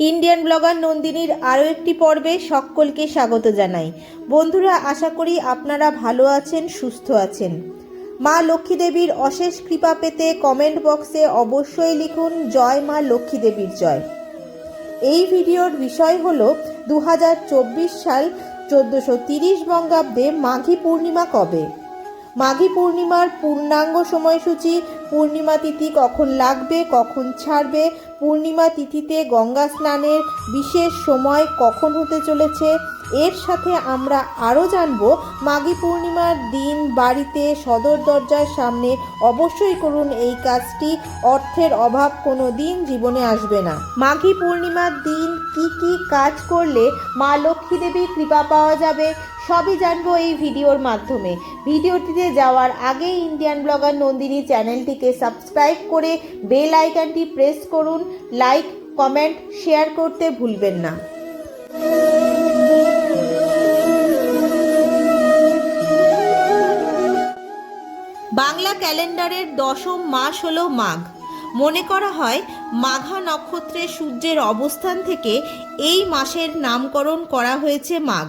Indian blogger নন্দিনীর আরও একটি পর্বে সকলকে স্বাগত জানাই। বন্ধুরা, আশা করি আপনারা ভালো আছেন, সুস্থ আছেন। মা লক্ষ্মী দেবীর অশেষ কৃপা পেতে কমেন্ট বক্সে অবশ্যই লিখুন, জয় মা লক্ষ্মী দেবীর জয়। এই ভিডিওর বিষয় হল দু হাজার চব্বিশ সাল চোদ্দোশো তিরিশ বঙ্গাব্দে মাঘী পূর্ণিমা কবে? মাঘী পূর্ণিমার পূর্ণাঙ্গ সময়সূচি, পূর্ণিমা তিথি কখন লাগবে, কখন ছাড়বে, পূর্ণিমা তিথিতে গঙ্গা স্নানের বিশেষ সময় কখন হতে চলেছে, এর সাথে আমরা আরও জানব মাঘী পূর্ণিমার দিন বাড়িতে সদর দরজার সামনে অবশ্যই করুন এই কাজটি, অর্থের অভাব কোনো দিন জীবনে আসবে না। মাঘী পূর্ণিমার দিন কি কি কাজ করলে মা লক্ষ্মী দেবীর কৃপা পাওয়া যাবে সবই জানব এই ভিডিওর মাধ্যমে। ভিডিওটিতে যাওয়ার আগে ইন্ডিয়ান ব্লগার নন্দিনী চ্যানেলটিকে সাবস্ক্রাইব করে বেল আইকনটি প্রেস করুন লাইক কমেন্ট শেয়ার করতে ভুলবেন না। বাংলা ক্যালেন্ডারের দশম মাস হল মাঘ। মনে করা হয়, মাঘা নক্ষত্রে সূর্যের অবস্থান থেকে এই মাসের নামকরণ করা হয়েছে মাঘ।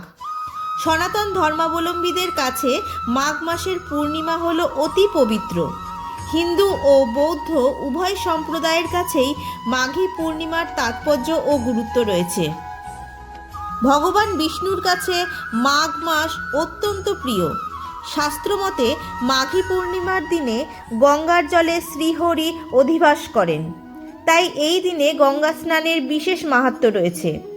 সনাতন ধর্মাবলম্বীদের কাছে মাঘ মাসের পূর্ণিমা হল অতি পবিত্র। হিন্দু ও বৌদ্ধ উভয় সম্প্রদায়ের কাছেই মাঘী পূর্ণিমার তাৎপর্য ও গুরুত্ব রয়েছে। ভগবান বিষ্ণুর কাছে মাঘ মাস অত্যন্ত প্রিয়। শাস্ত্রমতে মাঘী পূর্ণিমার দিনে গঙ্গার জলে শ্রীহরি অধিবাস করেন। তাই এই দিনে গঙ্গা স্নানের বিশেষ মাহাত্ম রয়েছে।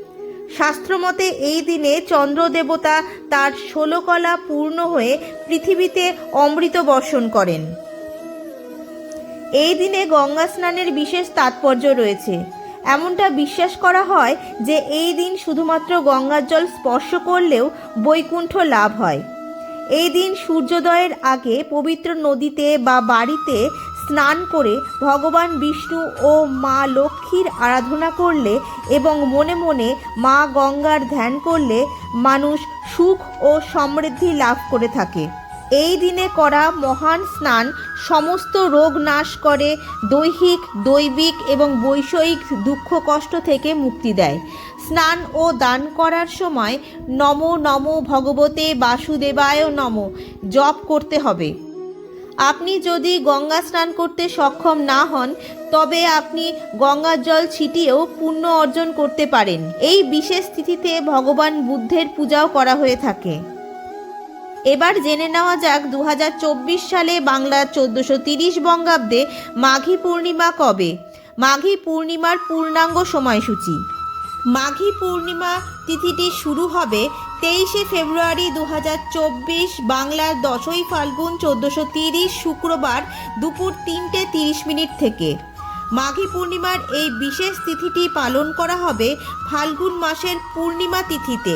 শাস্ত্রমতে এই দিনে চন্দ্র দেবতা তার ষোলকলা পূর্ণ হয়ে পৃথিবীতে অমৃত বর্ষণ করেন। এই দিনে গঙ্গা স্নানের বিশেষ তাৎপর্য রয়েছে। এমনটা বিশ্বাস করা হয় যে এই দিন শুধুমাত্র গঙ্গার জল স্পর্শ করলেও বৈকুণ্ঠ লাভ হয়। এই দিন সূর্যোদয়ের আগে পবিত্র নদীতে বা বাড়িতে স্নান করে ভগবান বিষ্ণু ও মা লক্ষ্মীর আরাধনা করলে এবং মনে মনে মা গঙ্গার ধ্যান করলে মানুষ সুখ ও সমৃদ্ধি লাভ করে থাকে। এই দিনে করা মহান স্নান সমস্ত রোগ নাশ করে, দৈহিক, দৈবিক এবং বৈষয়িক দুঃখ কষ্ট থেকে মুক্তি দেয়। স্নান ও দান করার সময় নম নম ভগবতে বাসুদেবায় নম। জপ করতে হবে। আপনি যদি গঙ্গা স্নান করতে সক্ষম না হন, তবে আপনি গঙ্গার জল ছিটিয়েও পুণ্য অর্জন করতে পারেন। এই বিশেষ তিথিতে ভগবান বুদ্ধের পূজাও করা হয়ে থাকে। এবার জেনে নেওয়া যাক দু হাজার চব্বিশ সালে বাংলা চোদ্দোশো তিরিশ বঙ্গাব্দে মাঘী পূর্ণিমা কবে? মাঘী পূর্ণিমার পূর্ণাঙ্গ সময়সূচি। মাঘী পূর্ণিমা তিথিটি শুরু হবে তেইশে ফেব্রুয়ারি দু হাজার চব্বিশ বাংলার দশই ফাল্গুন চোদ্দোশো শুক্রবার দুপুর তিনটে তিরিশ মিনিট থেকে। মাঘী পূর্ণিমার এই বিশেষ তিথিটি পালন করা হবে ফাল্গুন মাসের পূর্ণিমা তিথিতে।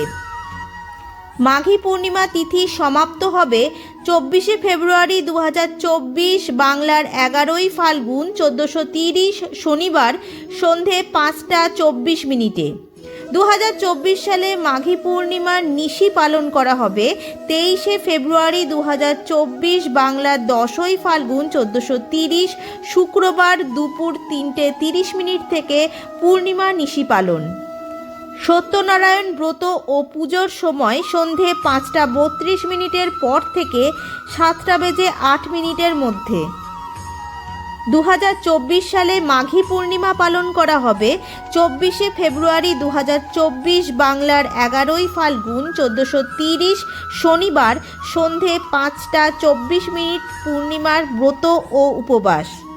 মাঘী পূর্ণিমা তিথি সমাপ্ত হবে চব্বিশে ফেব্রুয়ারি দু হাজার চব্বিশ বাংলার এগারোই ফাল্গুন চোদ্দোশো শনিবার সন্ধে পাঁচটা চব্বিশ মিনিটে। দু হাজার চব্বিশ সালে মাঘী পূর্ণিমার নিশি পালন করা হবে। তেইশে ফেব্রুয়ারি দু বাংলার দশই ফাল্গুন চোদ্দোশো তিরিশ, শুক্রবার দুপুর তিনটে তিরিশ মিনিট থেকে পূর্ণিমা নিশি পালন। সত্যনারায়ণ ব্রত ও পুজোর সময় সন্ধে পাঁচটা বত্রিশ মিনিটের পর থেকে সাতটা বেজে আট মিনিটের মধ্যে। দু হাজার চব্বিশ সালে মাঘী পূর্ণিমা পালন করা হবে। চব্বিশে ফেব্রুয়ারি দু হাজার চব্বিশ বাংলার এগারোই ফাল্গুন চোদ্দোশো তিরিশ শনিবার সন্ধে পাঁচটা চব্বিশ মিনিট পূর্ণিমার ব্রত ও উপবাস।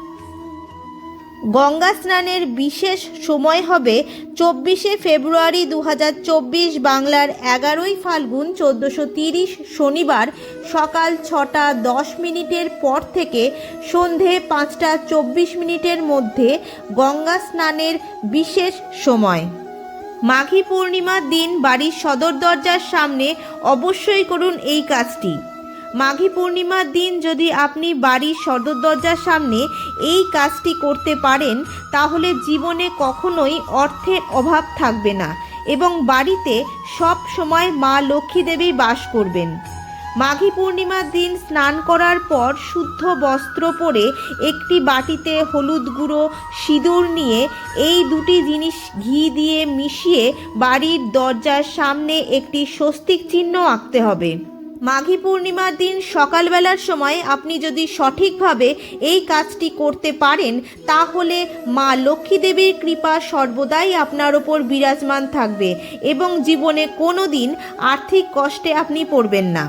গঙ্গা স্নানের বিশেষ সময় হবে চব্বিশে ফেব্রুয়ারি দু হাজার চব্বিশ বাংলার এগারোই ফাল্গুন চোদ্দোশো তিরিশ শনিবার সকাল ছটা দশ মিনিটের পর থেকে সন্ধে পাঁচটা চব্বিশ মিনিটের মধ্যে গঙ্গা স্নানের বিশেষ সময়। মাঘী পূর্ণিমার দিন বাড়ির সদর দরজার সামনে অবশ্যই করুন এই কাজটি। মাঘী পূর্ণিমার দিন যদি আপনি বাড়ির সদর দরজার সামনে এই কাজটি করতে পারেন, তাহলে জীবনে কখনোই অর্থের অভাব থাকবে না এবং বাড়িতে সব সময় মা লক্ষ্মী দেবী বাস করবেন। মাঘী পূর্ণিমার দিন স্নান করার পর শুদ্ধ বস্ত্র পরে একটি বাটিতে হলুদ গুঁড়ো, সিঁদুর নিয়ে এই দুটি জিনিস ঘি দিয়ে মিশিয়ে বাড়ির দরজার সামনে একটি স্বস্তিক চিহ্ন আঁকতে হবে। মাঘী পূর্ণিমার দিন সকালবেলার সময় আপনি যদি সঠিকভাবে এই কাজটি করতে পারেন, তাহলে মা লক্ষ্মী দেবীর কৃপা সর্বদাই আপনার ওপর বিরাজমান থাকবে এবং জীবনে কোনো দিন আর্থিক কষ্টে আপনি পড়বেন না।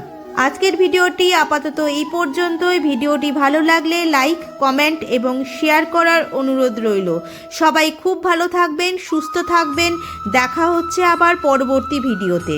আজকের ভিডিওটি আপাতত এই পর্যন্তই। ভিডিওটি ভালো লাগলে লাইক, কমেন্ট এবং শেয়ার করার অনুরোধ রইল। সবাই খুব ভালো থাকবেন, সুস্থ থাকবেন। দেখা হচ্ছে আবার পরবর্তী ভিডিওতে।